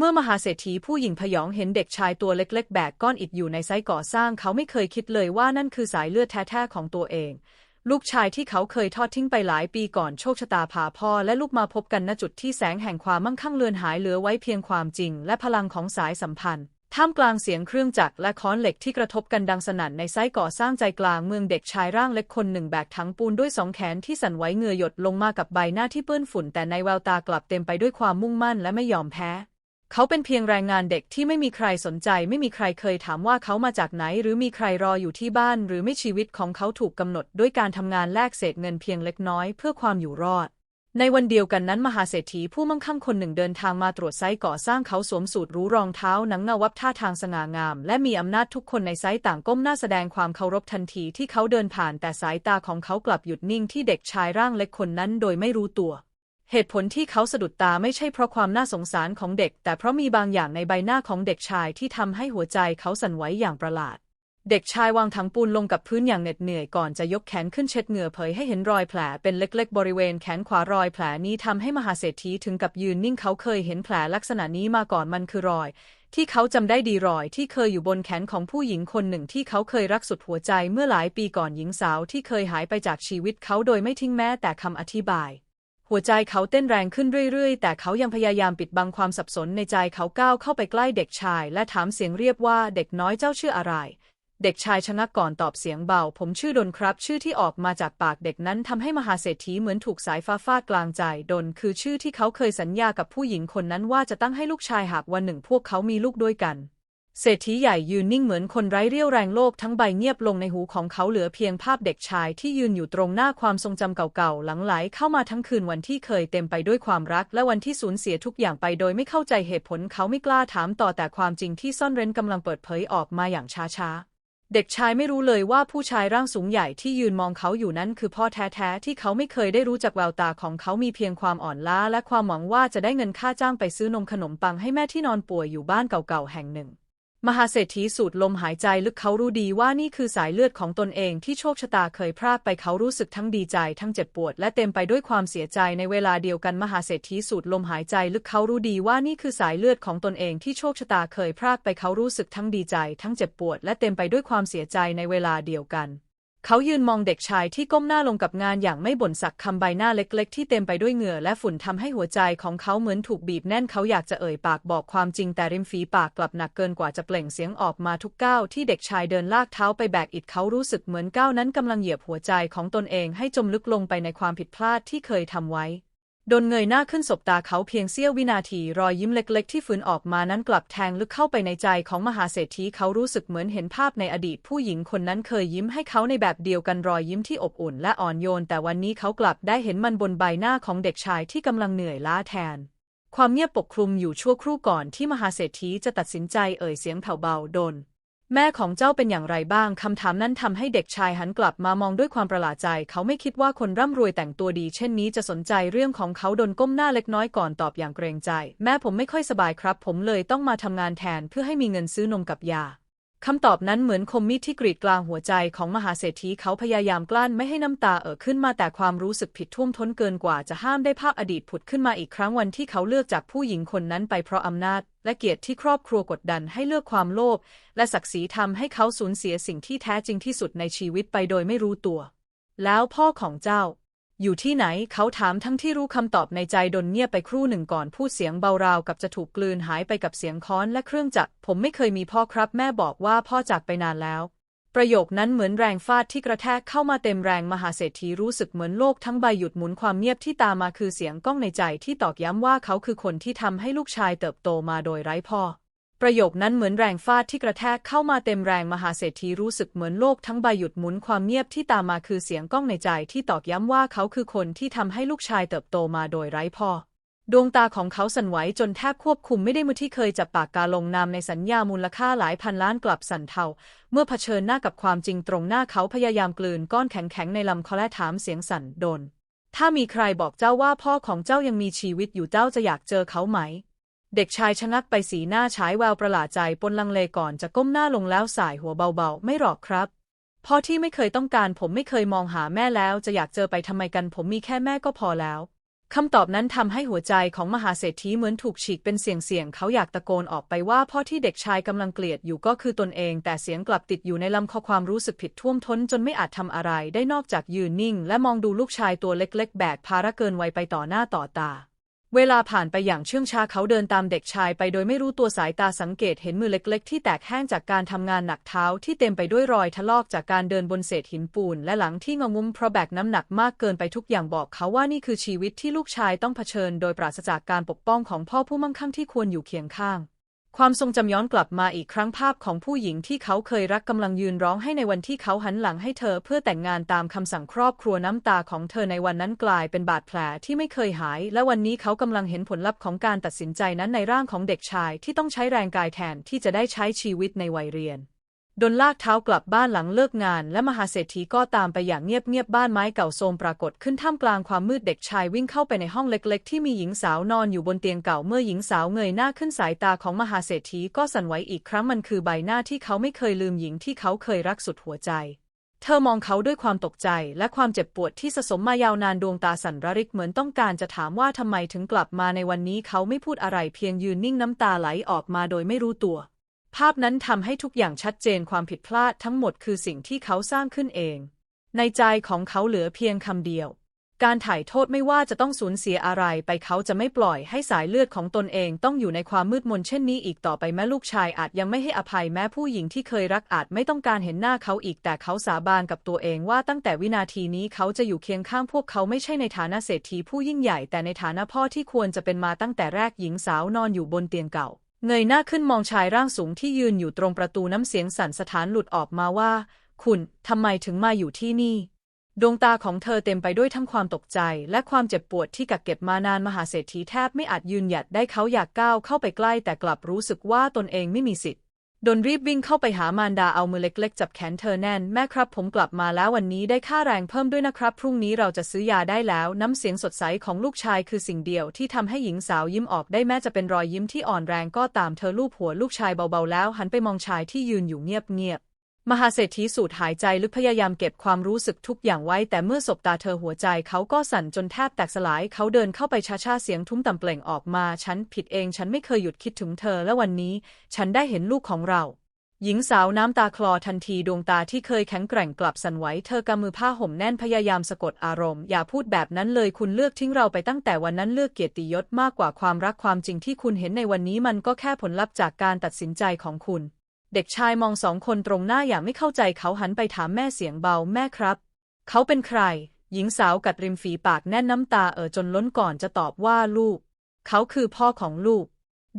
เมื่อมหาเศรษฐีผู้หญิงพยองเห็นเด็กชายตัวเล็กๆ แบกก้อนอิฐอยู่ในไซต์ก่อสร้างเขาไม่เคยคิดเลยว่านั่นคือสายเลือดแท้ๆของตัวเอง ลูกชายที่เขาเคยทอดทิ้งไปหลายปีก่อนโชคชะตาพาพ่อและลูกมาพบกันณจุดที่แสงแห่งความมั่งคั่งเลือนหายเหลือไว้เพียงความจริง และพลังของสายสัมพันธ์ท่ามกลางเสียงเครื่องจักรและค้อนเหล็กที่กระทบกันดังสนั่นในไซต์ก่อสร้างใจกลางเมืองเด็กชายร่างเล็กคนหนึ่งแบกถังปูนด้วยสองแขนที่สั่นไหวเหงื่อหยดลงมากับใบหน้าที่เปื้อนฝุ่นแต่ในแววตากลับเต็มไปด้วยความมุ่งมั่นและไม่ยอมแพ้ เขาเป็นเพียงแรงงานเด็กที่ไม่มีใครสนใจ ไม่มีใครเคยถามว่าเขามาจากไหน หรือมีใครรออยู่ที่บ้าน หรือไม่ชีวิตของเขาถูกกำหนดด้วยการทำงานแลกเศษเงินเพียงเล็กน้อยเพื่อความอยู่รอด ในวันเดียวกันนั้นมหาเศรษฐีผู้มั่งคั่งคนหนึ่งเดินทางมาตรวจไซต์ก่อสร้างเขาสวมสูทรู้รองเท้าหนังเงาวับท่าทางสง่างาม และมีอำนาจทุกคนในไซต์ต่างก้มหน้าแสดงความเคารพทันทีที่เขาเดินผ่านแต่สายตาของเขากลับหยุดนิ่งที่เด็กชายร่างเล็กคนนั้นโดยไม่รู้ตัว เหตุผลที่เขาสะดุดตาไม่ใช่เพราะความน่าสงสารของเด็ก แต่เพราะมีบางอย่างในใบหน้าของเด็กชายที่ทำให้หัวใจเขาสั่นไหวอย่างประหลาด เด็กชายวางถังปูนลงกับพื้นอย่างเหน็ดเหนื่อยก่อนจะยกแขนขึ้นเช็ดเหงื่อเผยให้เห็นรอยแผลเป็นเล็ก ๆ บริเวณแขนขวารอยแผลนี้ทำให้มหาเศรษฐีถึงกับยืนนิ่งเขาเคยเห็นแผลลักษณะนี้มาก่อนมันคือรอย ที่เขาจำได้ดีรอยที่เคยอยู่บนแขนของผู้หญิงคนหนึ่งที่เขาเคยรักสุดหัวใจเมื่อหลายปีก่อนหญิงสาวที่เคยหายไปจากชีวิตเขาโดยไม่ทิ้งแม้แต่คำอธิบาย หัวใจเขาเต้นแรงขึ้นเรื่อยๆ แต่เขายังพยายามปิดบังความสับสนในใจเขาก้าวเข้าไปใกล้เด็กชาย และถามเสียงเรียบว่าเด็กน้อยเจ้าชื่ออะไร เด็กชายชะงักก่อนตอบเสียงเบา ผมชื่อดนครับ ชื่อที่ออกมาจากปากเด็กนั้นทำให้มหาเศรษฐีเหมือนถูกสายฟ้าฟาดกลางใจ ดนคือชื่อที่เขาเคยสัญญากับผู้หญิงคนนั้นว่าจะตั้งให้ลูกชายหากวันหนึ่งพวกเขามีลูกด้วยกัน เศรษฐีใหญ่ยืนนิ่งเหมือนคนไร้เรี่ยวแรงโลกทั้งใบเงียบลงในหูของเขาเหลือเพียงภาพเด็กชายที่ยืนอยู่ตรงหน้าความทรงจำเก่าๆหลังไหลเข้ามาทั้งคืนวันที่เคยเต็มไปด้วยความรัก และวันที่สูญเสียทุกอย่างไปโดยไม่เข้าใจเหตุผลเขาไม่กล้าถามต่อแต่ความจริงที่ซ่อนเร้นกำลังเปิดเผยออกมาอย่างช้าๆเด็กชายไม่รู้เลยว่าผู้ชายร่างสูงใหญ่ที่ยืนมองเขาอยู่นั้นคือพ่อแท้ๆที่เขาไม่เคยได้รู้จักแววตาของเขามีเพียงความอ่อนล้าและความหวังว่าจะได้เงินค่าจ้างไปซื้อนมขนมปังให้แม่ที่นอนป่วยอยู่บ้านเก่าๆแห่งหนึ่ง มหาเศรษฐีสูดลมหายใจลึกเขารู้ดีว่านี่คือสายเลือดของตนเองที่โชคชะตาเคยพรากไปเขารู้สึกทั้งดีใจทั้งเจ็บปวด และเต็มไปด้วยความเสียใจในเวลาเดียวกันมหาเศรษฐีสูดลมหายใจลึกเขารู้ดีว่านี่คือสายเลือดของตนเองที่โชคชะตาเคยพรากไปเขารู้สึกทั้งดีใจทั้งเจ็บปวด และเต็มไปด้วยความเสียใจในเวลาเดียวกัน เขายืนมองเด็กชายที่ก้มหน้าลงกับงานอย่างไม่บ่นสักคำใบหน้าเล็ก ๆ ที่เต็มไปด้วยเหงื่อและฝุ่นทำให้หัวใจของเขาเหมือนถูกบีบแน่นเขาอยากจะเอ่ยปากบอกความจริงแต่ริมฝีปากกลับหนักเกินกว่าจะเปล่งเสียงออกมาทุกก้าวที่เด็กชายเดินลากเท้าไปแบกอิดเขารู้สึกเหมือนก้าวนั้นกำลังเหยียบหัวใจของตนเองให้จมลึกลงไปในความผิดพลาดที่เคยทำไว้ ดนเงยหน้าขึ้นสบตาเขาเพียงเสี้ยววินาทีรอยยิ้มเล็กๆ ที่ฝืนออกมานั้นกลับแทงลึกเข้าไปในใจของมหาเศรษฐีเขารู้สึกเหมือนเห็นภาพในอดีต ผู้หญิงคนนั้นเคยยิ้มให้เขาในแบบเดียวกันรอยยิ้มที่อบอุ่นและอ่อนโยน แต่วันนี้เขากลับได้เห็นมันบนใบหน้าของเด็กชายที่กำลังเหนื่อยล้าแทน ความเงียบปกคลุมอยู่ชั่วครู่ก่อนที่มหาเศรษฐีจะตัดสินใจเอ่ยเสียงแผ่วเบาดน แม่ของเจ้าเป็นอย่างไรบ้างคำถามนั้นทำให้เด็กชายหันกลับมามองด้วยความประหลาดใจ เขาไม่คิดว่าคนร่ำรวยแต่งตัวดี เช่นนี้จะสนใจเรื่องของเขาดนก้มหน้าเล็กน้อยก่อนตอบอย่างเกรงใจ แม่ผมไม่ค่อยสบายครับ ผมเลยต้องมาทำงานแทนเพื่อให้มีเงินซื้อนมกับยา คำตอบนั้นเหมือนคมมีดที่กรีดกลางหัวใจของมหาเศรษฐีเขาพยายามกลั้นไม่ให้น้ำตาเอ่อขึ้นมาแต่ความรู้สึกผิดท่วมท้นเกินกว่าจะห้ามได้ภาพอดีตผุดขึ้นมาอีกครั้งวันที่เขาเลือกจากผู้หญิงคนนั้นไปเพราะอำนาจ และเกียรติที่ครอบครัวกดดันให้เลือกความโลภและศักดิ์ศรีทำให้เขาสูญเสียสิ่งที่แท้จริงที่สุดในชีวิตไปโดยไม่รู้ตัว แล้วพ่อของเจ้า อยู่ที่ไหนเขาถามทั้งที่รู้คำตอบในใจดนเงียบไปครู่หนึ่งก่อนพูดเสียงเบาราวกับจะถูกกลืนหายไปกับเสียงค้อนและเครื่องจักรผมไม่เคยมีพ่อครับแม่บอกว่าพ่อจากไปนานแล้ว ประโยคนั้นเหมือนแรงฟาดที่กระแทกเข้ามาเต็มแรงมหาเศรษฐีรู้สึกเหมือนโลกทั้งใบหยุดหมุนความเงียบที่ตามมาคือเสียงก้องในใจที่ตอกย้ำว่าเขาคือคนที่ทำให้ลูกชายเติบโตมาโดยไร้พ่อ ประโยคนั้นเหมือนแรงฟาดที่กระแทกเข้ามาเต็มแรงมหาเศรษฐีรู้สึกเหมือนโลกทั้งใบหยุดหมุนความเงียบที่ตามมาคือเสียงก้องในใจที่ตอกย้ำว่าเขาคือคนที่ทำให้ลูกชายเติบโตมาโดยไร้พ่อ ดวงตาของเขาสั่นไหวจนแทบควบคุมไม่ได้เมื่อที่เคยจับปากกาลงนามในสัญญามูลค่าหลายพันล้านกลับสั่นเทา เมื่อเผชิญหน้ากับความจริงตรงหน้าเขาพยายามกลืนก้อนแข็งๆในลำคอและถามเสียงสั่นโดน ถ้ามีใครบอกเจ้าว่าพ่อของเจ้ายังมีชีวิตอยู่เจ้าจะอยากเจอเขาไหม เด็กชายชะงักไปสีหน้าฉายแววประหลาดใจปนลังเลก่อนจะก้มหน้าลงแล้วสายหัวเบาๆ ไม่หรอกครับพ่อที่ไม่เคยต้องการผมไม่เคยมองหาแม่แล้ว จะอยากเจอไปทำไมกัน ผมมีแค่แม่ก็พอแล้วคำตอบนั้นทำให้หัวใจของมหาเศรษฐีเหมือนถูกฉีกเป็นเสียงๆเขาอยากตะโกนออกไปว่าพ่อที่เด็กชายกำลังเกลียดอยู่ก็คือตนเอง แต่เสียงกลับติดอยู่ในลำคอความรู้สึกผิดท่วมท้นจนไม่อาจทำอะไรได้นอกจากยืนนิ่ง และมองดูลูกชายตัวเล็ก ๆ แบกภาระเกินวัยไปต่อหน้าต่อตา เวลาผ่านไปอย่างเชื่องช้าเขาเดินตามเด็กชายไปโดยไม่รู้ตัวสายตาสังเกตเห็นมือเล็กๆ ที่แตกแห้งจากการทำงานหนักเท้าที่เต็มไปด้วยรอยทะลอกจากการเดินบนเศษหินปูน และหลังที่งงุ้มเพราะแบกน้ำหนักมากเกินไปทุกอย่างบอกเขาว่านี่คือชีวิตที่ลูกชายต้องเผชิญ โดยปราศจากการปกป้องของพ่อผู้มั่งคั่งที่ควรอยู่เคียงข้าง ความทรงจำย้อนกลับมาอีกครั้งภาพของผู้หญิงที่เขาเคยรักกำลังยืนร้องให้ในวันที่เขาหันหลังให้เธอเพื่อแต่งงานตามคำสั่งครอบครัวน้ำตาของเธอในวันนั้นกลายเป็นบาดแผลที่ไม่เคยหาย และวันนี้เขากำลังเห็นผลลัพธ์ของการตัดสินใจนั้นในร่างของเด็กชายที่ต้องใช้แรงกายแทนที่จะได้ใช้ชีวิตในวัยเรียน ดนลากเท้ากลับบ้านหลังเลิกงาน และมหาเศรษฐีก็ตามไปอย่างเงียบๆบ้านไม้เก่าโทรมปรากฏขึ้นท่ามกลางความมืดเด็กชายวิ่งเข้าไปในห้องเล็กๆ ที่มีหญิงสาวนอนอยู่บนเตียงเก่าเมื่อหญิงสาวเงยหน้าขึ้นสายตาของมหาเศรษฐีก็สั่นไหวอีกครั้งมันคือใบหน้าที่เขาไม่เคยลืมหญิงที่เขาเคยรักสุดหัวใจ เธอมองเขาด้วยความตกใจและความเจ็บปวดที่สะสมมายาวนานดวงตาสั่นระริกเหมือนต้องการจะถามว่าทำไมถึงกลับมาในวันนี้เขาไม่พูดอะไรเพียงยืนนิ่งน้ำตาไหลออกมาโดยไม่รู้ตัว ภาพนั้นทำให้ทุกอย่างชัดเจนความผิดพลาดทั้งหมดคือสิ่งที่เขาสร้างขึ้นเอง ในใจของเขาเหลือเพียงคำเดียว การถ่ายโทษไม่ว่าจะต้องสูญเสียอะไรไปเขาจะไม่ปล่อยให้สายเลือดของตนเองต้องอยู่ในความมืดมนเช่นนี้อีกต่อไปแม้ลูกชายอาจยังไม่ให้อภัยแม้ผู้หญิงที่เคยรักอาจไม่ต้องการเห็นหน้าเขาอีกแต่เขาสาบานกับตัวเองว่าตั้งแต่วินาทีนี้เขาจะอยู่เคียงข้างพวกเขาไม่ใช่ในฐานะเศรษฐีผู้ยิ่งใหญ่แต่ในฐานะพ่อที่ควรจะเป็นมาตั้งแต่แรกหญิงสาวนอนอยู่บนเตียงเก่า เงยหน้าขึ้นมองชายร่างสูงที่ยืนอยู่ตรงประตูน้ำเสียงสั่นสะท้านหลุดออกมาว่า คุณทำไมถึงมาอยู่ที่นี่ ดวงตาของเธอเต็มไปด้วยทั้งความตกใจ และความเจ็บปวดที่กักเก็บมานานมหาเศรษฐีแทบไม่อาจยืนหยัดได้เขาอยากก้าวเข้าไปใกล้แต่กลับรู้สึกว่าตนเองไม่มีสิทธิ์ ดนรีบวิ่งเข้าไปหามารดาเอามือเล็กๆ จับแขนเธอแน่น แม่ครับผมกลับมาแล้ววันนี้ได้ค่าแรงเพิ่มด้วยนะครับ พรุ่งนี้เราจะซื้อยาได้แล้ว น้ำเสียงสดใสของลูกชายคือสิ่งเดียวที่ทำให้หญิงสาวยิ้มออกได้แม้จะเป็นรอยยิ้มที่อ่อนแรงก็ตามเธอลูบหัวลูกชายเบาๆแล้ว หันไปมองชายที่ยืนอยู่เงียบๆ มหาเศรษฐีสูดหายใจลึกพยายามเก็บความรู้สึกทุกอย่างไว้ แต่เมื่อสบตาเธอหัวใจเขาก็สั่นจนแทบแตกสลาย เขาเดินเข้าไปช้าๆเสียงทุ้มต่ำเปล่งออกมา ฉันผิดเองฉันไม่เคยหยุดคิดถึงเธอและวันนี้ ฉันได้เห็นลูกของเรา หญิงสาวน้ำตาคลอทันทีดวงตาที่เคยแข็งแกร่งกลับสั่นไหวเธอกำมือผ้าห่มแน่นพยายามสะกดอารมณ์ อย่าพูดแบบนั้นเลยคุณเลือกทิ้งเราไปตั้งแต่วันนั้นเลือกเกียรติยศมากกว่าความรักความจริงที่คุณเห็นในวันนี้มันก็แค่ผลลัพธ์จากการตัดสินใจของคุณ เด็กชายมองสองคนตรงหน้าอย่างไม่เข้าใจเขาหันไปถามแม่เสียงเบาแม่ครับ เขาเป็นใคร หญิงสาวกัดริมฝีปากแน่นน้ำตาเอ่อจนล้นก่อนจะตอบว่าลูก เขาคือพ่อของลูก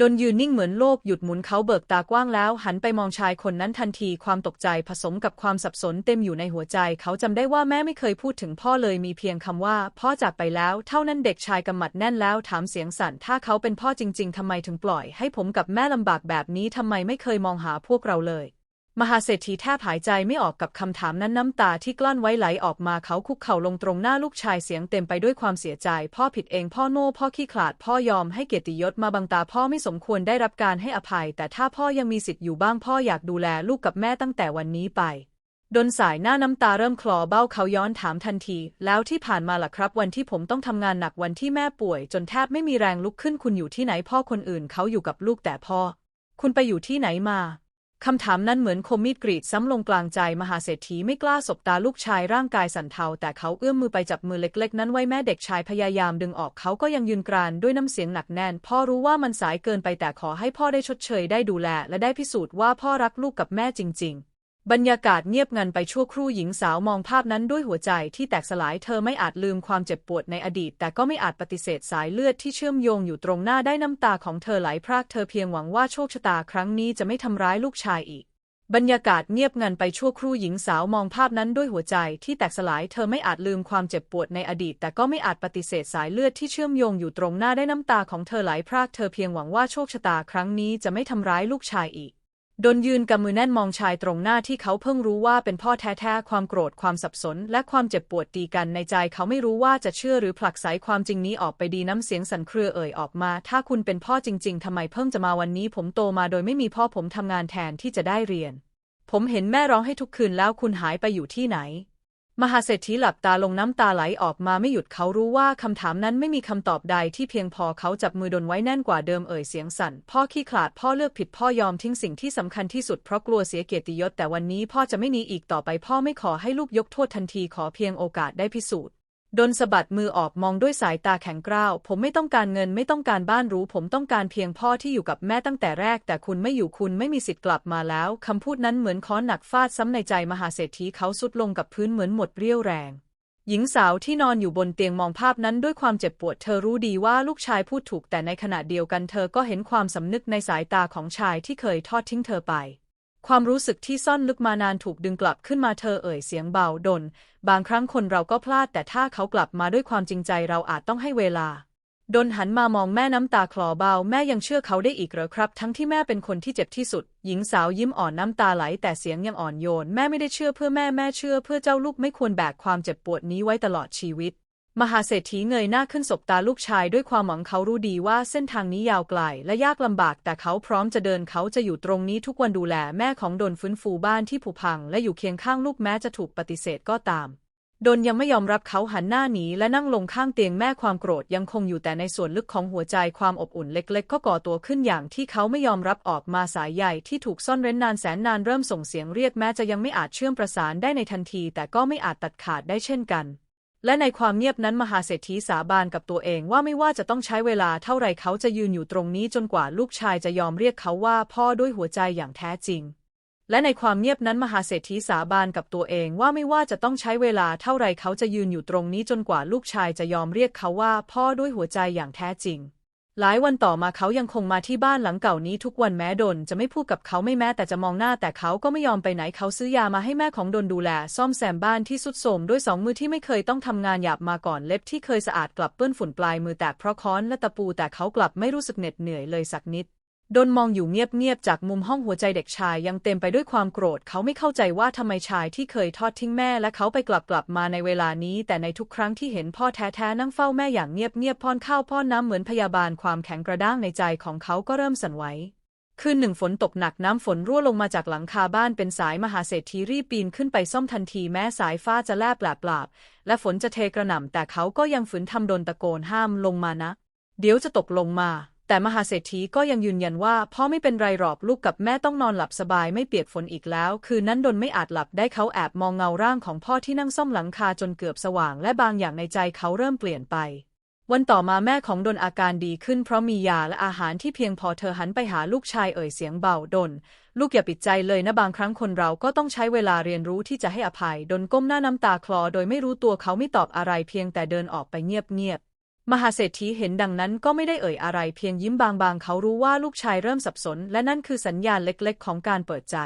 ดนยืนนิ่งเหมือนโลกหยุดหมุนเขาเบิกตากว้างแล้วหันไปมองชายคนนั้นทันทีความตกใจผสมกับความสับสนเต็มอยู่ในหัวใจ เขาจำได้ว่าแม่ไม่เคยพูดถึงพ่อเลยมีเพียงคำว่า พ่อจากไปแล้ว เท่านั้นเด็กชายกำมัดแน่นแล้วถามเสียงสั่นถ้าเขาเป็นพ่อจริง ๆทำไมถึงปล่อย ให้ผมกับแม่ลำบากแบบนี้ทำไมไม่เคยมองหาพวกเราเลย มหาเศรษฐีแทบหายใจไม่ออกกับคำถามนั้นน้ำตาที่กลั้นไว้ไหลออกมาเขาคุกเข่าลงตรงหน้าลูกชายเสียงเต็มไปด้วยความเสียใจ พ่อผิดเองพ่อโง่พ่อขี้ขลาด พ่อยอมให้เกียรติยศมาบังตาพ่อไม่สมควรได้รับการให้อภัย แต่ถ้าพ่อยังมีสิทธิ์อยู่บ้างพ่ออยากดูแลลูกกับแม่ตั้งแต่วันนี้ไปดนสายหน้าน้ำตาเริ่มคลอเบ้าเขาย้อนถามทันที แล้วที่ผ่านมาล่ะครับวันที่ผมต้องทำงานหนักวันที่แม่ป่วย จนแทบไม่มีแรงลุกขึ้นคุณอยู่ที่ไหนพ่อคนอื่นเขาอยู่กับลูกแต่พ่อ คุณไปอยู่ที่ไหนมา คำถามนั้นเหมือนคมมีดกรีดซ้ำลงกลางใจมหาเศรษฐีไม่กล้าสบตาลูกชายร่างกายสั่นเทาแต่เขาเอื้อมมือไปจับมือเล็กๆ นั้นไว้แม่เด็กชายพยายามดึงออกเขาก็ยังยืนกรานด้วยน้ำเสียงหนักแน่น พ่อรู้ว่ามันสายเกินไปแต่ขอให้พ่อได้ชดเชยได้ดูแล และได้พิสูจน์ว่าพ่อรักลูกกับแม่จริง ๆ บรรยากาศเงียบงันไปชั่วครู่หญิงสาวมองภาพนั้นด้วยหัวใจที่แตกสลายเธอไม่อาจลืมความเจ็บปวดในอดีต แต่ก็ไม่อาจปฏิเสธสายเลือดที่เชื่อมโยงอยู่ตรงหน้าได้น้ำตาของเธอไหลพรากเธอเพียงหวังว่าโชคชะตาครั้งนี้จะไม่ทำร้ายลูกชายอีก บรรยากาศเงียบงันไปชั่วครู่หญิงสาวมองภาพนั้นด้วยหัวใจที่แตกสลายเธอไม่อาจลืมความเจ็บปวดในอดีต แต่ก็ไม่อาจปฏิเสธสายเลือดที่เชื่อมโยงอยู่ตรงหน้าได้น้ำตาของเธอไหลพรากเธอเพียงหวังว่าโชคชะตาครั้งนี้จะไม่ทำร้ายลูกชายอีก ดนยืนกำมือแน่นมองชายตรงหน้าที่เขาเพิ่งรู้ว่าเป็นพ่อแท้ๆ ความโกรธความสับสน และความเจ็บปวดตีกันในใจเขาไม่รู้ว่าจะเชื่อหรือผลักไสความจริงนี้ออกไปดีน้ำเสียงสั่นเครือเอ่ยออกมา ถ้าคุณเป็นพ่อจริง ๆทำไมเพิ่งจะมาวันนี้ ผมโตมาโดยไม่มีพ่อผมทำงานแทนที่จะได้เรียน ผมเห็นแม่ร้องให้ทุกคืนแล้วคุณหายไปอยู่ที่ไหน มหาเศรษฐีหลับตาลงน้ำตาไหลออกมาไม่หยุดเขารู้ว่าคำถามนั้นไม่มีคำตอบใดที่เพียงพอเขาจับมือดนไว้แน่นกว่าเดิมเอ่ยเสียงสั่น พ่อขี้ขลาดพ่อเลือกผิดพ่อยอมทิ้งสิ่งที่สำคัญที่สุดเพราะกลัวเสียเกียรติยศแต่วันนี้พ่อจะไม่หนีอีกต่อไปพ่อไม่ขอให้ลูกยกโทษทันทีขอเพียงโอกาสได้พิสูจน์ ดนสะบัดมือออกมองด้วยสายตาแข็งกร้าว ผมไม่ต้องการเงินไม่ต้องการบ้านหรู้ ผมต้องการเพียงพ่อที่อยู่กับแม่ตั้งแต่แรก แต่คุณไม่อยู่คุณไม่มีสิทธิ์กลับมาแล้วคำพูดนั้นเหมือนค้อนหนักฟาดซ้ำในใจมหาเศรษฐีเขาสุดลงกับพื้นเหมือนหมดเรี่ยวแรง หญิงสาวที่นอนอยู่บนเตียงมองภาพนั้นด้วยความเจ็บปวดเธอรู้ดีว่าลูกชายพูดถูกแต่ในขณะเดียวกันเธอก็เห็นความสำนึกในสายตาของชายที่เคยทอดทิ้งเธอไป ความรู้สึกที่ซ่อนลึกมานานถูกดึงกลับขึ้นมาเธอเอ่ยเสียงเบาดน บางครั้งคนเราก็พลาดแต่ถ้าเขากลับมาด้วยความจริงใจเราอาจต้องให้เวลา ดนหันมามองแม่น้ำตาคลอเบาแม่ยังเชื่อเขาได้อีกเหรอครับ ทั้งที่แม่เป็นคนที่เจ็บที่สุด หญิงสาวยิ้มอ่อนน้ำตาไหลแต่เสียงยังอ่อนโยน แม่ไม่ได้เชื่อเพื่อแม่แม่เชื่อเพื่อเจ้าลูกไม่ควรแบกความเจ็บปวดนี้ไว้ตลอดชีวิต มหาเศรษฐีเงยหน้าขึ้นสบตาลูกชายด้วยความหวังเขารู้ดีว่าเส้นทางนี้ยาวไกลและยากลำบาก แต่เขาพร้อมจะเดินเขาจะอยู่ตรงนี้ทุกวันดูแลแม่ของดนฟื้นฟูบ้านที่ผุพัง และอยู่เคียงข้างลูกแม้จะถูกปฏิเสธก็ตามดนยังไม่ยอมรับเขาหันหน้าหนีและนั่งลงข้างเตียงแม่ความโกรธยังคงอยู่แต่ในส่วนลึกของหัวใจความอบอุ่นเล็กๆ ก็ก่อตัวขึ้นอย่างที่เขาไม่ยอมรับออกมาสายใหญ่ที่ถูกซ่อนเร้นนานแสนนานเริ่มส่งเสียงเรียกแม้จะยังไม่อาจเชื่อมประสานได้ในทันที แต่ก็ไม่อาจตัดขาดได้เช่นกัน และในความเงียบนั้นมหาเศรษฐีสาบานกับตัวเองว่าไม่ว่าจะต้องใช้เวลาเท่าไรเขาจะยืนอยู่ตรงนี้จนกว่าลูกชายจะยอมเรียกเขาว่าพ่อด้วยหัวใจอย่างแท้จริง และในความเงียบนั้นมหาเศรษฐีสาบานกับตัวเองว่าไม่ว่าจะต้องใช้เวลาเท่าไรเขาจะยืนอยู่ตรงนี้จนกว่าลูกชายจะยอมเรียกเขาว่าพ่อด้วยหัวใจอย่างแท้จริง หลายวันต่อมาเขายังคงมาที่บ้านหลังเก่านี้ทุกวันแม้ดนจะไม่พูดกับเขาไม่แม้แต่จะมองหน้าแต่เขาก็ไม่ยอมไปไหนเขาซื้อยามาให้แม่ของดนดูแล ซ่อมแซมบ้านที่สุดโทรมด้วยสองมือที่ไม่เคยต้องทำงานหยาบมาก่อนเล็บที่เคยสะอาดกลับเปื้อนฝุ่นปลายมือแตกเพราะค้อนและตะปูแต่เขากลับไม่รู้สึกเหน็ดเหนื่อยเลยสักนิด ดนมองอยู่เงียบๆ จากมุมห้องหัวใจเด็กชายยังเต็มไปด้วยความโกรธ เขาไม่เข้าใจว่าทำไมชายที่เคยทอดทิ้งแม่และเขาไปกลับกลับมาในเวลานี้ แต่ในทุกครั้งที่เห็นพ่อแท้ๆ นั่งเฝ้าแม่อย่างเงียบๆ ป้อนข้าวป้อนน้ำเหมือนพยาบาลความแข็งกระด้างในใจของเขาก็เริ่มสั่นไหวคืนหนึ่งฝนตกหนักน้ำฝนรั่วลงมาจากหลังคาบ้านเป็นสายมหาเศรษฐีรีบปีนขึ้นไปซ่อมทันทีแม้สายฟ้าจะแลบแปลบและฝนจะเทกระหน่ำแต่เขาก็ยังฝืนทำดนตะโกนห้ามลงมานะ เดี๋ยวจะตกลงมา แต่มหาเศรษฐีก็ยังยืนยันว่าพ่อไม่เป็นไรหรอกลูกกับแม่ต้องนอนหลับสบายไม่เปียกฝนอีกแล้ว คืนนั้นดนไม่อาจหลับได้เขาแอบมองเงาร่างของพ่อที่นั่งซ่อมหลังคาจนเกือบสว่าง และบางอย่างในใจเขาเริ่มเปลี่ยนไป วันต่อมาแม่ของดนอาการดีขึ้นเพราะมียาและอาหารที่เพียงพอเธอหันไปหาลูกชายเอ่ยเสียงเบาดน ลูกอย่าปิดใจเลยนะบางครั้งคนเราก็ต้องใช้เวลาเรียนรู้ที่จะให้อภัย ดนก้มหน้าน้ำตาคลอ โดยไม่รู้ตัวเขาไม่ตอบอะไรเพียงแต่เดินออกไปเงียบๆ มหาเศรษฐีเห็นดังนั้นก็ไม่ได้เอ่ยอะไรเพียงยิ้มบางๆ เขารู้ว่าลูกชายเริ่มสับสน และนั่นคือสัญญาณเล็กๆ ของการเปิดใจ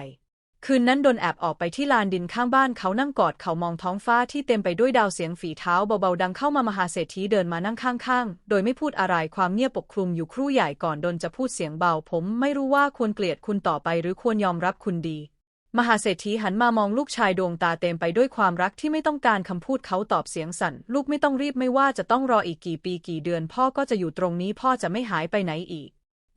คืนนั้นดนแอบออกไปที่ลานดินข้างบ้านเขานั่งกอดเขามองท้องฟ้าที่เต็มไปด้วยดาวเสียงฝีเท้าเบาๆดังเข้ามามหาเศรษฐีเดินมานั่งข้างๆ โดยไม่พูดอะไรความเงียบปกคลุมอยู่ครู่ใหญ่ก่อนดนจะพูดเสียงเบา ผมไม่รู้ว่าควรเกลียดคุณต่อไปหรือควรยอมรับคุณดี มหาเศรษฐีหันมามองลูกชายดวงตาเต็มไปด้วยความรักที่ไม่ต้องการคำพูดเขาตอบเสียงสั่น ลูกไม่ต้องรีบไม่ว่าจะต้องรออีกกี่ปีกี่เดือน พ่อก็จะอยู่ตรงนี้พ่อจะไม่หายไปไหนอีก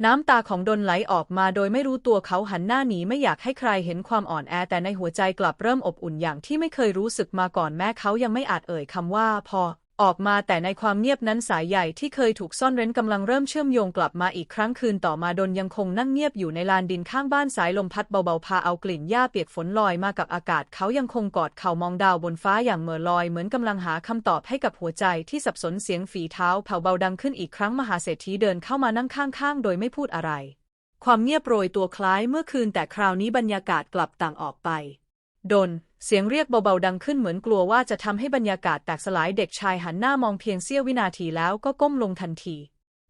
น้ำตาของดนไหลออกมาโดยไม่รู้ตัวเขาหันหน้าหนีไม่อยากให้ใครเห็นความอ่อนแอแต่ในหัวใจกลับเริ่มอบอุ่นอย่างที่ไม่เคยรู้สึกมาก่อนแม้เขายังไม่อาจเอ่ยคำว่าพอ ออกมาแต่ในความเงียบนั้นสายใหญ่ที่เคยถูกซ่อนเร้นกำลังเริ่มเชื่อมโยงกลับมาอีกครั้งคืนต่อมาดนยังคงนั่งเงียบอยู่ในลานดินข้างบ้านสายลมพัดเบาๆพาเอากลิ่นหญ้าเปียกฝนลอยมากับอากาศเขายังคงกอดเข่ามองดาวบนฟ้าอย่างเหม่อลอยเหมือนกำลังหาคำตอบให้กับหัวใจที่สับสนเสียงฝีเท้าเผาเบาดังขึ้นอีกครั้งมหาเศรษฐีเดินเข้ามานั่งข้างๆ โดยไม่พูดอะไร ความเงียบโปรยตัวคล้ายเมื่อคืนแต่คราวนี้บรรยากาศกลับต่างออกไป ดน เสียงเรียกเบาๆดังขึ้นเหมือนกลัวว่าจะทำให้บรรยากาศแตกสลายเด็กชายหันหน้ามองเพียงเสี้ยววินาทีแล้วก็ก้มลงทันที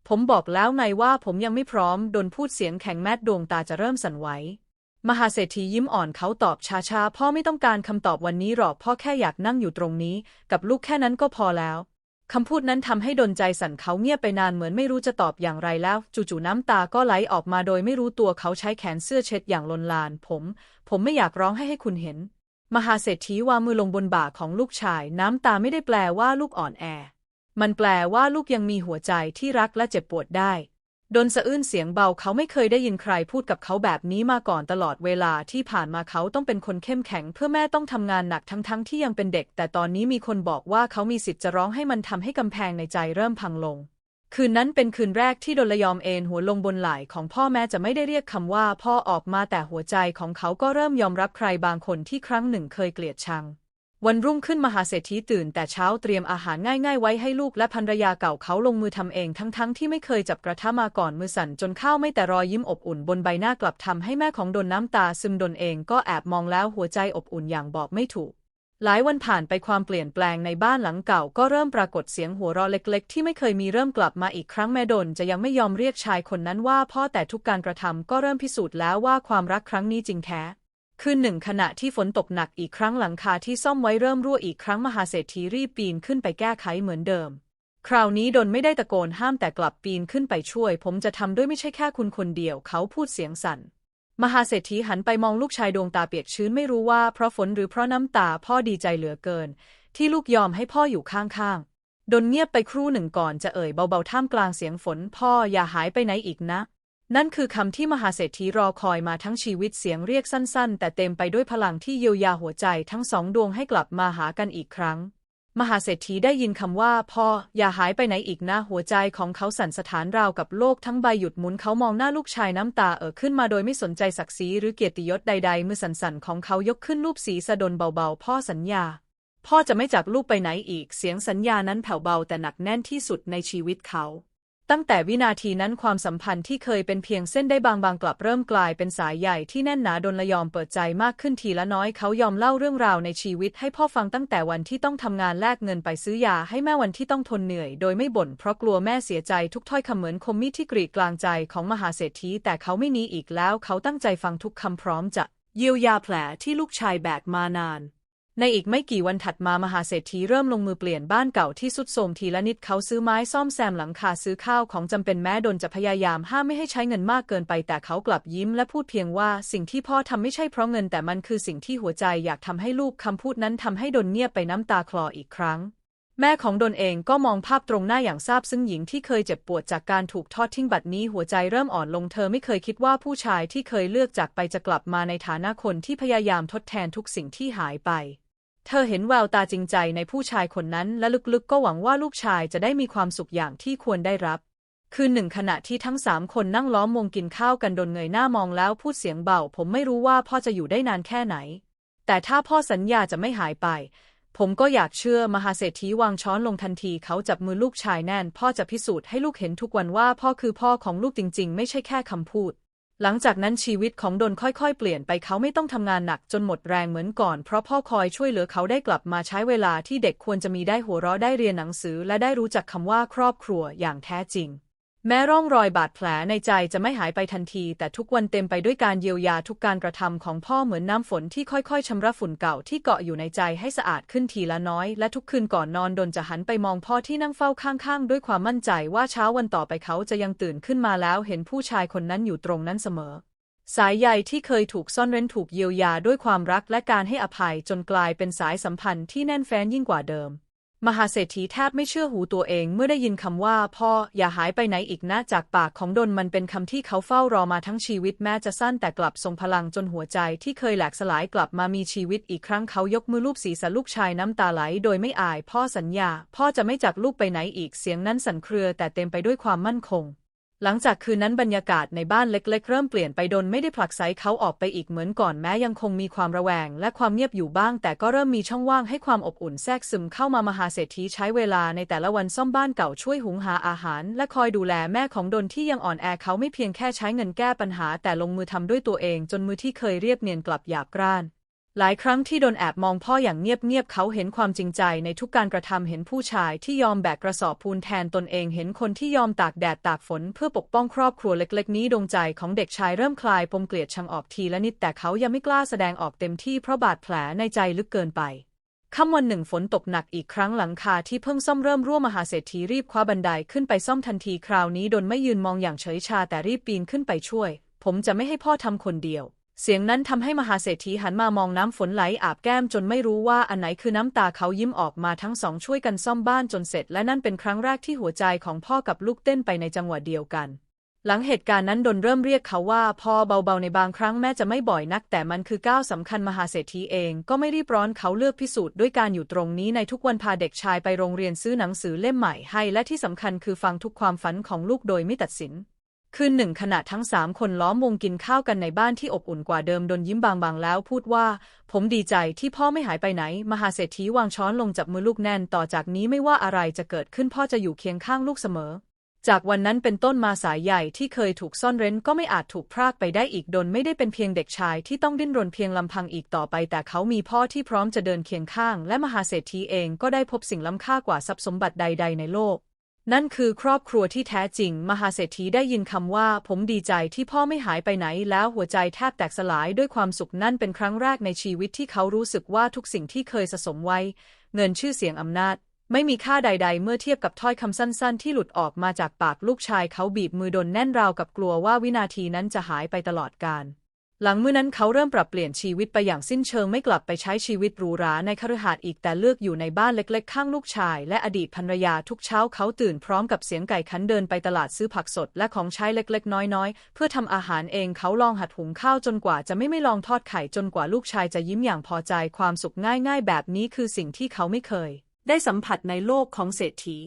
ผมบอกแล้วไงว่าผมยังไม่พร้อมดนพูดเสียงแข็งแมดดวงตาจะเริ่มสั่นไหวมหาเศรษฐียิ้มอ่อนเขาตอบช้าๆ พ่อไม่ต้องการคำตอบวันนี้หรอกพ่อแค่อยากนั่งอยู่ตรงนี้ กับลูกแค่นั้นก็พอแล้วคำพูดนั้นทำให้ดนใจสั่นเขาเงียบไปนานเหมือนไม่รู้จะตอบอย่างไรแล้ว จู่ๆน้ำตาก็ไหลออกมาโดยไม่รู้ตัวเขาใช้แขนเสื้อเช็ดอย่างลนลาน ผม ผมไม่อยากร้องให้ให้คุณเห็น มหาเศรษฐีวางมือลงบนบ่าของลูกชาย น้ำตาไม่ได้แปลว่าลูกอ่อนแอ มันแปลว่าลูกยังมีหัวใจที่รักและเจ็บปวดได้ ดนสะอื้นเสียงเบาเขาไม่เคยได้ยินใครพูดกับเขาแบบนี้มาก่อนตลอดเวลาที่ผ่านมาเขาต้องเป็นคนเข้มแข็ง เพื่อแม่ต้องทำงานหนักทั้งๆทที่ยังเป็นเด็ก แต่ตอนนี้มีคนบอกว่าเขามีสิทธิ์จะร้องให้มันทำให้กำแพงในใจเริ่มพังลง คืนนั้นเป็นคืนแรกที่ดนละยอมเอนหัวลงบนไหล่ของพ่อแม่จะไม่ได้เรียกคำว่าพ่อออกมาแต่หัวใจของเขาก็เริ่มยอมรับใครบางคนที่ครั้งหนึ่งเคยเกลียดชัง วันรุ่งขึ้นมหาเศรษฐีตื่นแต่เช้าเตรียมอาหารง่ายๆไว้ให้ลูกและภรรยาเก่าเขาลงมือทำเองทั้งๆที่ไม่เคยจับกระทะมาก่อนมือสั่นจนข้าวไม่แต่รอยยิ้มอบอุ่นบนใบหน้ากลับทำให้แม่ของดนน้ำตาซึมดนเองก็แอบมองแล้วหัวใจอบอุ่นอย่างบอกไม่ถูก หลายวันผ่านไปความเปลี่ยนแปลงในบ้านหลังเก่าก็เริ่มปรากฏเสียงหัวเราะเล็กๆ ที่ไม่เคยมีเริ่มกลับมาอีกครั้งแม่ดนจะยังไม่ยอมเรียกชายคนนั้นว่าพ่อแต่ทุกการกระทำก็เริ่มพิสูจน์แล้วว่าความรักครั้งนี้จริงแท้คืนหนึ่งขณะที่ฝนตกหนักอีกครั้งหลังคาที่ซ่อมไว้เริ่มรั่วอีกครั้งมหาเศรษฐีรีบปีนขึ้นไปแก้ไขเหมือนเดิม คราวนี้ดนไม่ได้ตะโกนห้ามแต่กลับปีนขึ้นไปช่วย ผมจะทำด้วยไม่ใช่แค่คุณคนเดียวเขาพูดเสียงสั่น มหาเศรษฐีหันไปมองลูกชายดวงตาเปียกชื้นไม่รู้ว่าเพราะฝนหรือเพราะน้ำตาพ่อดีใจเหลือเกิน ที่ลูกยอมให้พ่ออยู่ข้างๆ ดนเงียบไปครู่หนึ่งก่อนจะเอ่ยเบาๆท่ามกลางเสียงฝนพ่ออย่าหายไปไหนอีกนะ นั่นคือคำที่มหาเศรษฐีรอคอยมาทั้งชีวิตเสียงเรียกสั้นๆ แต่เต็มไปด้วยพลังที่เยียวยาหัวใจทั้งสองดวงให้กลับมาหากันอีกครั้ง มหาเศรษฐีได้ยินคำว่าพ่ออย่าหายไปไหนอีกนะหัวใจของเขาสั่นสะท้านราวกับโลกทั้งใบหยุดหมุนเขามองหน้าลูกชายน้ำตาเอ่อขึ้นมาโดยไม่สนใจศักดิ์ศรีหรือเกียรติยศใดๆมือสั่นๆของเขายกขึ้นรูปสีสะดนเบาๆ พ่อสัญญา พ่อจะไม่จากลูกไปไหนอีกเสียงสัญญานั้นแผ่วเบาแต่หนักแน่นที่สุดในชีวิตเขา ตั้งแต่วินาทีนั้นความสัมพันธ์ที่เคยเป็นเพียงเส้นได้บางๆกลับเริ่มกลายเป็นสายใหญ่ที่แน่นหนาดนละยอมเปิดใจมากขึ้นทีละน้อยเขายอมเล่าเรื่องราวในชีวิตให้พ่อฟังตั้งแต่วันที่ต้องทำงานแลกเงินไปซื้อยาให้แม่วันที่ต้องทนเหนื่อย โดยไม่บ่นเพราะกลัวแม่เสียใจทุกถ้อยคำเหมือนคมมีดที่กรีดกลางใจของมหาเศรษฐีแต่เขาไม่หนีอีกแล้ว เขาตั้งใจฟังทุกคำพร้อมจะเยียวยาแผลที่ลูกชายแบกมานาน ในอีกไม่กี่วันถัดมามหาเศรษฐีเริ่มลงมือเปลี่ยนบ้านเก่าที่สุดโทรมทีละนิดเขาซื้อไม้ซ่อมแซมหลังคาซื้อข้าวของจำเป็นแม้ดนจะพยายามห้ามไม่ให้ใช้เงินมากเกินไปแต่เขากลับยิ้มและพูดเพียงว่าสิ่งที่พ่อทำไม่ใช่เพราะเงินแต่มันคือสิ่งที่หัวใจอยากทำให้ลูกคำพูดนั้นทำให้ดนเงียบไปน้ำตาคลออีกครั้ง แม่ของดนเองก็มองภาพตรงหน้าอย่างซาบซึ้งหญิงที่เคยเจ็บปวดจากการถูกทอดทิ้งบัดนี้หัวใจเริ่มอ่อนลงเธอไม่เคยคิดว่าผู้ชายที่เคยเลือกจากไปจะกลับมาในฐานะคนที่พยายามทดแทนทุกสิ่งที่หายไป เธอเห็นแววตาจริงใจในผู้ชายคนนั้นและลึกๆ ก็หวังว่าลูกชายจะได้มีความสุขอย่างที่ควรได้รับ คืนหนึ่งขณะที่ทั้งสามคนนั่งล้อมวงกินข้าวกันดนเงยหน้ามองแล้วพูดเสียงเบา ผมไม่รู้ว่าพ่อจะอยู่ได้นานแค่ไหน แต่ถ้าพ่อสัญญาจะไม่หายไป ผมก็อยากเชื่อมหาเศรษฐีวางช้อนลงทันทีเขาจับมือลูกชายแน่น พ่อจะพิสูจน์ให้ลูกเห็นทุกวันว่าพ่อคือพ่อของลูกจริง ๆ ไม่ใช่แค่คำพูด หลังจากนั้นชีวิตของดนค่อยๆ เปลี่ยนไปเขาไม่ต้องทำงานหนักจนหมดแรงเหมือนก่อน เพราะพ่อคอยช่วยเหลือเขาได้กลับมาใช้เวลาที่เด็กควรจะมีได้หัวเราะได้เรียนหนังสือ และได้รู้จักคำว่าครอบครัวอย่างแท้จริง แม้ร่องรอยบาดแผลในใจจะไม่หายไปทันที แต่ทุกวันเต็มไปด้วยการเยียวยาทุกการกระทำของพ่อเหมือนน้ำฝนที่ค่อยๆชำระฝุ่นเก่าที่เกาะอยู่ในใจให้สะอาดขึ้นทีละน้อย และทุกคืนก่อนนอนดนจะหันไปมองพ่อที่นั่งเฝ้าข้างๆ ด้วยความมั่นใจว่าเช้าวันต่อไปเขาจะยังตื่นขึ้นมาแล้วเห็นผู้ชายคนนั้นอยู่ตรงนั้นเสมอ สายใยที่เคยถูกซ่อนเร้นถูกเยียวยาด้วยความรักและการให้อภัยจนกลายเป็นสายสัมพันธ์ที่แน่นแฟ้นยิ่งกว่าเดิม มหาเศรษฐีแทบไม่เชื่อหูตัวเองเมื่อได้ยินคำว่า พ่ออย่าหายไปไหนอีกนะจากปากของดนมันเป็นคำที่เขาเฝ้ารอมาทั้งชีวิตแม้จะสั้นแต่กลับทรงพลังจนหัวใจที่เคยแหลกสลายกลับมามีชีวิตอีกครั้งเขายกมือลูบศีรษะลูกชายน้ำตาไหลโดยไม่อายพ่อสัญญา พ่อจะไม่จากลูกไปไหนอีกเสียงนั้นสั่นเครือแต่เต็มไปด้วยความมั่นคง หลังจากคืนนั้นบรรยากาศในบ้านเล็กๆ เริ่มเปลี่ยนไปดนไม่ได้ผลักไสเขาออกไปอีกเหมือนก่อนแม้ยังคงมีความระแวง และความเงียบอยู่บ้าง แต่ก็เริ่มมีช่องว่างให้ความอบอุ่นแทรกซึมเข้ามามหาเศรษฐีใช้เวลาในแต่ละวันซ่อมบ้านเก่าช่วยหุงหาอาหาร และคอยดูแลแม่ของดนที่ยังอ่อนแอเขาไม่เพียงแค่ใช้เงินแก้ปัญหา แต่ลงมือทำด้วยตัวเอง จนมือที่เคยเรียบเนียนกลับหยาบกร้าน หลายครั้งที่โดนแอบมองพ่ออย่างเงียบๆเขาเห็นความจริงใจในทุกการกระทำเห็นผู้ชายที่ยอมแบกกระสอบปูนแทนตนเองเห็นคนที่ยอมตากแดดตากฝนเพื่อปกป้องครอบครัวเล็กๆ นี้ดวงใจของเด็กชายเริ่มคลายปมเกลียดชังออกทีละนิดแต่เขายังไม่กล้าแสดงออกเต็มที่เพราะบาดแผลในใจลึกเกินไปค่ำวันหนึ่งฝนตกหนักอีกครั้งหลังคาที่เพิ่งซ่อมเริ่มรั่วมหาเศรษฐีรีบคว้าบันไดขึ้นไปซ่อมทันทีคราวนี้ดนไม่ยืนมองอย่างเฉยชาแต่รีบปีนขึ้นไปช่วย ผมจะไม่ให้พ่อทำคนเดียว เสียงนั้นทำให้มหาเศรษฐีหันมามองน้ำฝนไหลอาบแก้มจนไม่รู้ว่าอันไหนคือน้ำตาเขายิ้มออกมาทั้งสองช่วยกันซ่อมบ้านจนเสร็จ และนั่นเป็นครั้งแรกที่หัวใจของพ่อกับลูกเต้นไปในจังหวะเดียวกัน หลังเหตุการณ์นั้นดนเริ่มเรียกเขาว่าพ่อเบาๆในบางครั้งแม้จะไม่บ่อยนัก แต่มันคือก้าวสำคัญมหาเศรษฐีเอง ก็ไม่รีบร้อนเขาเลือกพิสูจน์ด้วยการอยู่ตรงนี้ในทุกวันพาเด็กชายไปโรงเรียนซื้อหนังสือเล่มใหม่ให้ และที่สำคัญคือฟังทุกความฝันของลูกโดยไม่ตัดสิน คืนหนึ่งขณะทั้งสามคนล้อมวงกินข้าวกันในบ้านที่อบอุ่นกว่าเดิมดนยิ้มบางๆแล้วพูดว่า ผมดีใจที่พ่อไม่หายไปไหน มหาเศรษฐีวางช้อนลงจับมือลูกแน่นต่อจากนี้ไม่ว่าอะไรจะเกิดขึ้นพ่อจะอยู่เคียงข้างลูกเสมอ จากวันนั้นเป็นต้นมาสายใหญ่ที่เคยถูกซ่อนเร้นก็ไม่อาจถูกพรากไปได้อีกดนไม่ได้เป็นเพียงเด็กชายที่ต้องดิ้นรนเพียงลำพังอีกต่อไป แต่เขามีพ่อที่พร้อมจะเดินเคียงข้าง และมหาเศรษฐีเองก็ได้พบสิ่งล้ำค่ากว่าทรัพย์สมบัติใด ๆ ในโลก นั่นคือครอบครัวที่แท้จริง มหาเศรษฐีได้ยินคำว่า ผมดีใจที่พ่อไม่หายไปไหน แล้วหัวใจแทบแตกสลายด้วยความสุขนั่นเป็นครั้งแรกในชีวิตที่เขารู้สึกว่าทุกสิ่งที่เคยสะสมไว้ เงินชื่อเสียงอำนาจ ไม่มีค่าใด ๆ เมื่อเทียบกับถ้อยคำสั้น ๆ ที่หลุดออกมาจากปากลูกชายเขาบีบมือดนแน่นราวกับกลัวว่าวินาทีนั้นจะหายไปตลอดกาล หลังเมื่อนั้นเขาเริ่มปรับเปลี่ยนชีวิตไปอย่างสิ้นเชิงไม่กลับไปใช้ชีวิตหรูหราในคฤหาสน์อีกแต่เลือกอยู่ในบ้านเล็กๆ ข้างลูกชาย และอดีตภรรยาทุกเช้าเขาตื่นพร้อมกับเสียงไก่ขันเดินไปตลาดซื้อผักสดและของใช้เล็กๆ น้อยๆ เพื่อทำอาหารเองเขาลองหัดหุงข้าวจนกว่าจะไม่ไม่ลองทอดไข่จนกว่าลูกชายจะยิ้มอย่างพอใจความสุขง่ายๆ แบบนี้คือสิ่งที่เขาไม่เคย ได้สัมผัสในโลกของเศรษฐี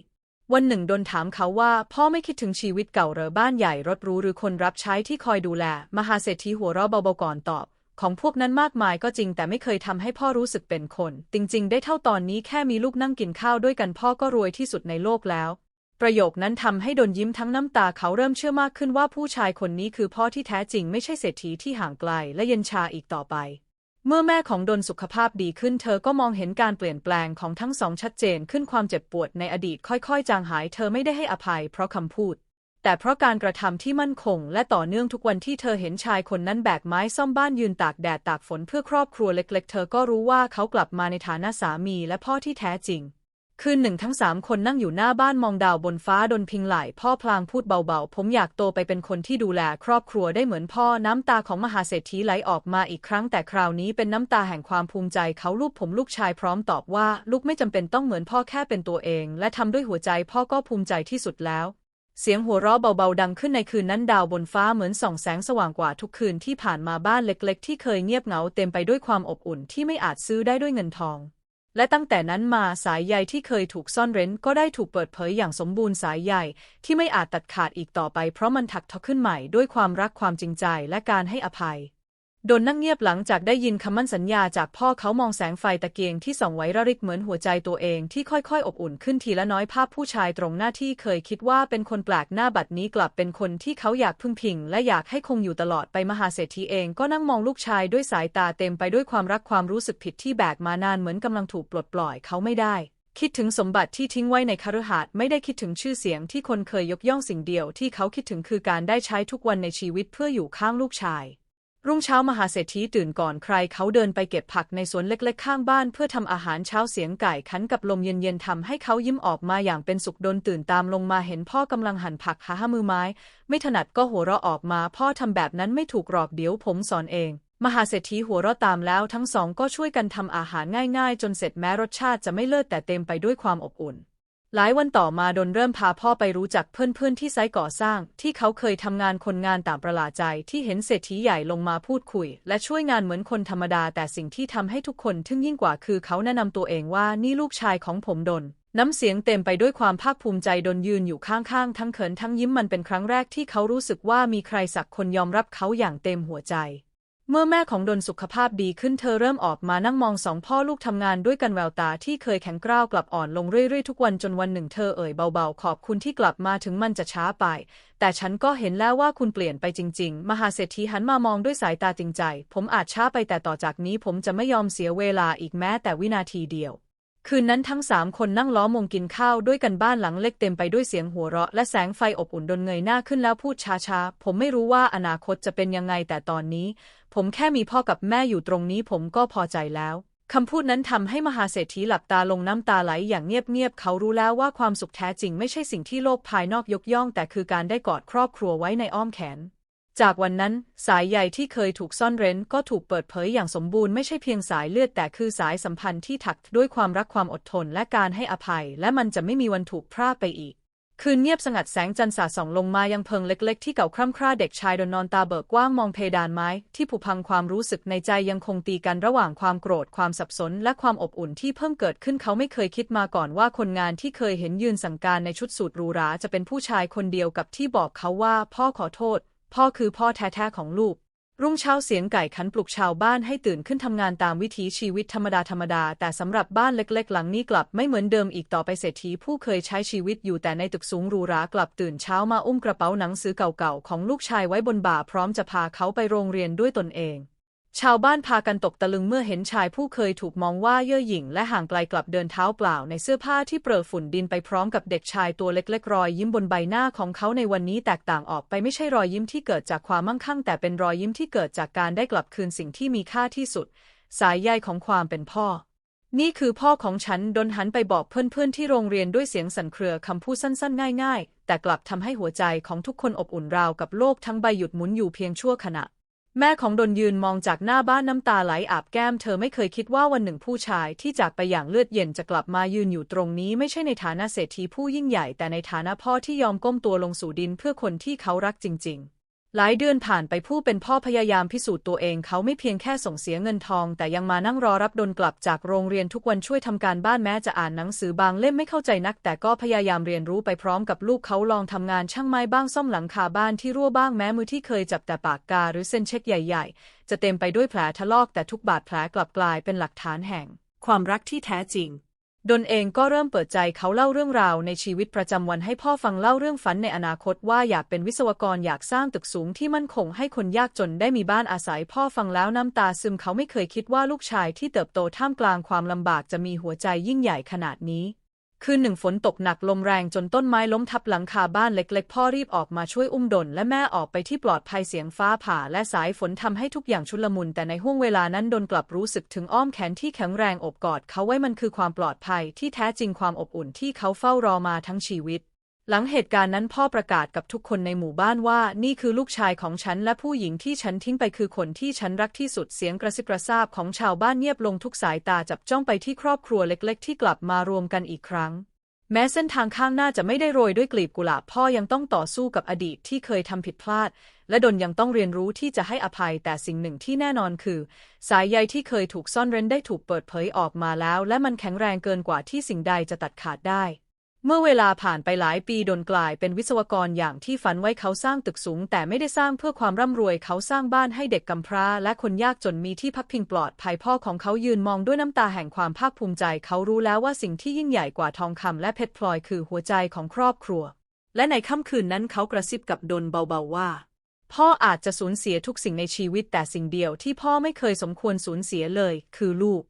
วันหนึ่งดนถามเขาว่าพ่อไม่คิดถึงชีวิตเก่าเหรอบ้านใหญ่รถรูหรือคนรับใช้ที่คอยดูแล มหาเศรษฐีหัวเราะเบาๆก่อนตอบ ของพวกนั้นมากมายก็จริงแต่ไม่เคยทำให้พ่อรู้สึกเป็นคน จริงๆ ได้เท่าตอนนี้แค่มีลูกนั่งกินข้าวด้วยกันพ่อก็รวยที่สุดในโลกแล้ว ประโยคนั้นทำให้ดนยิ้มทั้งน้ำตาเขาเริ่มเชื่อมากขึ้นว่าผู้ชายคนนี้คือพ่อที่แท้จริงไม่ใช่เศรษฐีที่ห่างไกลและเย็นชาอีกต่อไป เมื่อแม่ของดนสุขภาพดีขึ้นเธอก็มองเห็นการเปลี่ยนแปลงของทั้งสองชัดเจนขึ้นความเจ็บปวดในอดีตค่อยๆ จางหายเธอไม่ได้ให้อภัยเพราะคำพูด แต่เพราะการกระทำที่มั่นคง และต่อเนื่องทุกวันที่เธอเห็นชายคนนั้นแบกไม้ซ่อมบ้านยืนตากแดดตากฝนเพื่อครอบครัวเล็ก ๆ เธอก็รู้ว่าเขากลับมาในฐานะสามีและพ่อที่แท้จริง คืนหนึ่งทั้งสามคนนั่งอยู่หน้าบ้านมองดาวบนฟ้าดนพิงไหลพ่อพลางพูดเบาๆ ผมอยากโตไปเป็นคนที่ดูแลครอบครัวได้เหมือนพ่อน้ำตาของมหาเศรษฐีไหลออกมาอีกครั้งแต่คราวนี้เป็นน้ำตาแห่งความภูมิใจเขาลูบผมลูกชายพร้อมตอบว่า ลูกไม่จำเป็นต้องเหมือนพ่อแค่เป็นตัวเอง และทำด้วยหัวใจพ่อก็ภูมิใจที่สุดแล้ว เสียงหัวเราะเบาๆดังขึ้นในคืนนั้นดาวบนฟ้าเหมือนส่องแสงสว่างกว่าทุกคืนที่ผ่านมาบ้านเล็ก ๆ ที่เคยเงียบเหงาเต็มไปด้วยความอบอุ่นที่ไม่อาจซื้อได้ด้วยเงินทอง และตั้งแต่นั้นมาสายใยที่เคยถูกซ่อนเร้นก็ได้ถูกเปิดเผยอย่างสมบูรณ์สายใยที่ไม่อาจตัดขาดอีกต่อไปเพราะมันถักทอขึ้นใหม่ด้วยความรักความจริงใจและการให้อภัย โดนนั่งเงียบหลังจากได้ยินคำมั่นสัญญาจากพ่อเขามองแสงไฟตะเกียงที่ส่องไว้ระริกเหมือนหัวใจตัวเองที่ค่อยๆ อบอุ่นขึ้นทีละน้อยภาพผู้ชายตรงหน้าที่เคยคิดว่าเป็นคนแปลกหน้าบัดนี้กลับเป็นคนที่เขาอยากพึ่งพิง และอยากให้คงอยู่ตลอดไปมหาเศรษฐีเองก็นั่งมองลูกชายด้วยสายตาเต็มไปด้วยความรักความรู้สึกผิดที่แบกมานานเหมือนกำลังถูกปลดปล่อยเขาไม่ได้คิดถึงสมบัติที่ทิ้งไว้ในคฤหาสน์ไม่ได้คิดถึงชื่อเสียงที่คนเคยยกย่องสิ่งเดียวที่เขาคิดถึงคือการได้ใช้ทุกวันในชีวิตเพื่ออยู่ข้างลูกชาย รุ่งเช้ามหาเศรษฐีตื่นก่อนใครเขาเดินไปเก็บผักในสวนเล็กๆ ข้างบ้าน เพื่อทำอาหารเช้าเสียงไก่ขันกับลมเย็นๆทำให้เขายิ้มออกมาอย่างเป็นสุขดนตื่นตามลงมาเห็นพ่อกำลังหั่นผักหาหมือไม้ ไม่ถนัดก็หัวเราะออกมา พ่อทำแบบนั้นไม่ถูกหรอกเดี๋ยวผมสอนเอง มหาเศรษฐีหัวเราะตามแล้วทั้งสองก็ช่วยกันทำอาหารง่ายๆ จนเสร็จแม้รสชาติจะไม่เลิศแต่เต็มไปด้วยความอบอุ่น หลายวันต่อมาดนเริ่มพาพ่อไปรู้จักเพื่อนๆที่ไซต์ก่อสร้าง ที่เขาเคยทำงานคนงานต่างประหลาดใจที่เห็นเศรษฐีใหญ่ลงมาพูดคุย และช่วยงานเหมือนคนธรรมดา แต่สิ่งที่ทำให้ทุกคนทึ่งยิ่งกว่าคือเขาแนะนำตัวเองว่านี่ลูกชายของผมดนน้ำเสียงเต็มไปด้วยความภาคภูมิใจดนยืนอยู่ข้างๆ ทั้งเขินทั้งยิ้มมันเป็นครั้งแรกที่เขารู้สึกว่ามีใครสักคนยอมรับเขาอย่างเต็มหัวใจ เมื่อแม่ของดนสุขภาพดีขึ้นเธอเริ่มออกมานั่งมองสองพ่อลูกทำงานด้วยกันแววตาที่เคยแข็งกร้าวกลับอ่อนลงเรื่อยๆทุกวันจนวันหนึ่งเธอเอ่ยเบาๆ ขอบคุณที่กลับมาถึงมันจะช้าไป แต่ฉันก็เห็นแล้วว่าคุณเปลี่ยนไปจริงๆ มหาเศรษฐีหันมามองด้วยสายตาจริงใจ ผมอาจช้าไปแต่ต่อจากนี้ผมจะไม่ยอมเสียเวลาอีกแม้แต่วินาทีเดียวคืนนั้นทั้งสามคนนั่งล้อมวงกินข้าวด้วยกันบ้านหลังเล็กเต็มไปด้วยเสียงหัวเราะและแสงไฟอบอุ่นดนเงยหน้าขึ้นแล้วพูดช้าๆ ผมไม่รู้ว่าอนาคตจะเป็นยังไงแต่ตอนนี้ ผมแค่มีพ่อกับแม่อยู่ตรงนี้ผมก็พอใจแล้วคำพูดนั้นทำให้มหาเศรษฐีหลับตาลงน้ำตาไหลอย่างเงียบๆ เขารู้แล้วว่าความสุขแท้จริงไม่ใช่สิ่งที่โลกภายนอกยกย่อง แต่คือการได้กอดครอบครัวไว้ในอ้อมแขน จากวันนั้นสายใยที่เคยถูกซ่อนเร้นก็ถูกเปิดเผยอย่างสมบูรณ์ไม่ใช่เพียงสายเลือดแต่คือสายสัมพันธ์ที่ถักด้วยความรักความอดทนและการให้อภัย และมันจะไม่มีวันถูกพรากไปอีก คืนเงียบสงัดแสงจันทร์สาส่องลงมายังเพิงเล็กๆที่เก่าคร่ำคร่าเด็กชายโดนนอนตาเบิกกว้างมองเพดานไม้ ที่ผุพังความรู้สึกในใจยังคงตีกันระหว่างความโกรธความสับสน และความอบอุ่นที่เพิ่งเกิดขึ้นเขาไม่เคยคิดมาก่อนว่าคนงานที่เคยเห็นยืนสั่งการในชุดสูทหรูหราจะเป็นผู้ชายคนเดียวกับที่บอกเขาว่า พ่อขอโทษ พ่อคือพ่อแท้ๆของลูก รุ่งเช้าเสียงไก่ขันปลุกชาวบ้านให้ตื่นขึ้นทำงานตามวิถีชีวิตธรรมดาธรรมดา แต่สำหรับบ้านเล็กๆ หลังนี้กลับไม่เหมือนเดิมอีกต่อไปเศรษฐีผู้เคยใช้ชีวิตอยู่แต่ในตึกสูงหรูหรากลับตื่นเช้ามาอุ้มกระเป๋าหนังสือเก่าๆ ของลูกชายไว้บนบ่าพร้อมจะพาเขาไปโรงเรียนด้วยตนเอง ชาวบ้านพากันตกตะลึงเมื่อเห็นชายผู้เคยถูกมองว่าเย่อหยิ่งและห่างไกลกลับเดินเท้าเปล่าในเสื้อผ้าที่เปรอะฝุ่นดินไปพร้อมกับเด็กชายตัวเล็กๆรอยยิ้มบนใบหน้าของเขาในวันนี้แตกต่างออกไปไม่ใช่รอยยิ้มที่เกิดจากความมั่งคั่ง แต่เป็นรอยยิ้มที่เกิดจากการได้กลับคืนสิ่งที่มีค่าที่สุด สายใยของความเป็นพ่อ นี่คือพ่อของฉันดนหันไปบอกเพื่อนๆที่โรงเรียนด้วยเสียงสั่นเครือคำพูดสั้นๆ ง่าย ๆ แต่กลับทำให้หัวใจของทุกคนอบอุ่นราวกับโลกทั้งใบหยุดหมุนอยู่เพียงชั่วขณะ แม่ของดนยืนมองจากหน้าบ้านน้ำตาไหลอาบแก้ม เธอไม่เคยคิดว่าวันหนึ่งผู้ชายที่จากไปอย่างเลือดเย็นจะกลับมายืนอยู่ตรงนี้ ไม่ใช่ในฐานะเศรษฐีผู้ยิ่งใหญ่แต่ในฐานะพ่อที่ยอมก้มตัวลงสู่ดินเพื่อคนที่เขารักจริง ๆ หลายเดือนผ่านไปผู้เป็นพ่อพยายามพิสูจน์ตัวเองเขาไม่เพียงแค่ส่งเสียเงินทอง แต่ยังมานั่งรอรับดนกลับจากโรงเรียนทุกวันช่วยทำการบ้านแม้จะอ่านหนังสือบางเล่มไม่เข้าใจนัก แต่ก็พยายามเรียนรู้ไปพร้อมกับลูกเขาลองทำงานช่างไม้บ้างซ่อมหลังคาบ้านที่รั่วบ้างแม้มือที่เคยจับแต่ปากกาหรือเส้นเช็คใหญ่ ๆ จะเต็มไปด้วยแผลทะลอกแต่ทุกบาดแผลกลับกลายเป็นหลักฐานแห่ง ความรักที่แท้จริง ดนเองก็เริ่มเปิดใจเขาเล่าเรื่องราวในชีวิตประจำวันให้พ่อฟังเล่าเรื่องฝันในอนาคตว่าอยากเป็นวิศวกรอยากสร้างตึกสูงที่มั่นคงให้คนยากจนได้มีบ้านอาศัยพ่อฟังแล้วน้ำตาซึมเขาไม่เคยคิดว่าลูกชายที่เติบโตท่ามกลางความลำบากจะมีหัวใจยิ่งใหญ่ขนาดนี้ คืนหนึ่งฝนตกหนักลมแรงจนต้นไม้ล้มทับหลังคาบ้านเล็กๆ พ่อรีบออกมาช่วยอุ้มดนและแม่ออกไปที่ปลอดภัยเสียงฟ้าผ่าและสายฝนทำให้ทุกอย่างชุลมุน แต่ในห้วงเวลานั้นดนกลับรู้สึกถึงอ้อมแขนที่แข็งแรงอบกอดเขาไว้มันคือความปลอดภัยที่แท้จริงความอบอุ่นที่เขาเฝ้ารอมาทั้งชีวิต หลังเหตุการณ์นั้นพ่อประกาศกับทุกคนในหมู่บ้านว่านี่คือลูกชายของฉันและผู้หญิงที่ฉันทิ้งไปคือคนที่ฉันรักที่สุดเสียงกระซิบกระซาบของชาวบ้านเงียบลงทุกสายตาจับจ้องไปที่ครอบครัวเล็กๆ ที่กลับมารวมกันอีกครั้ง แม้เส้นทางข้างหน้าจะไม่ได้โรยด้วยกลีบกุหลาบพ่อยังต้องต่อสู้กับอดีตที่เคยทำผิดพลาด และดนยังต้องเรียนรู้ที่จะให้อภัยแต่สิ่งหนึ่งที่แน่นอนคือ สายใยที่เคยถูกซ่อนเร้นได้ถูกเปิดเผยออกมาแล้ว และมันแข็งแรงเกินกว่าที่สิ่งใดจะตัดขาดได้ เมื่อเวลาผ่านไปหลายปีดนกลายเป็นวิศวกรอย่างที่ฝันไว้เขาสร้างตึกสูง แต่ไม่ได้สร้างเพื่อความร่ำรวยเขาสร้างบ้านให้เด็กกำพร้า และคนยากจนมีที่พักพิงปลอดภัยพ่อของเขายืนมองด้วยน้ำตาแห่งความภาคภูมิใจ เขารู้แล้วว่าสิ่งที่ยิ่งใหญ่กว่าทองคำและเพชรพลอยคือหัวใจของครอบครัว และในค่ำคืนนั้นเขากระซิบกับดนเบาๆว่า พ่ออาจจะสูญเสียทุกสิ่งในชีวิตแต่สิ่งเดียวที่พ่อไม่เคยสมควรสูญเสียเลย คือลูก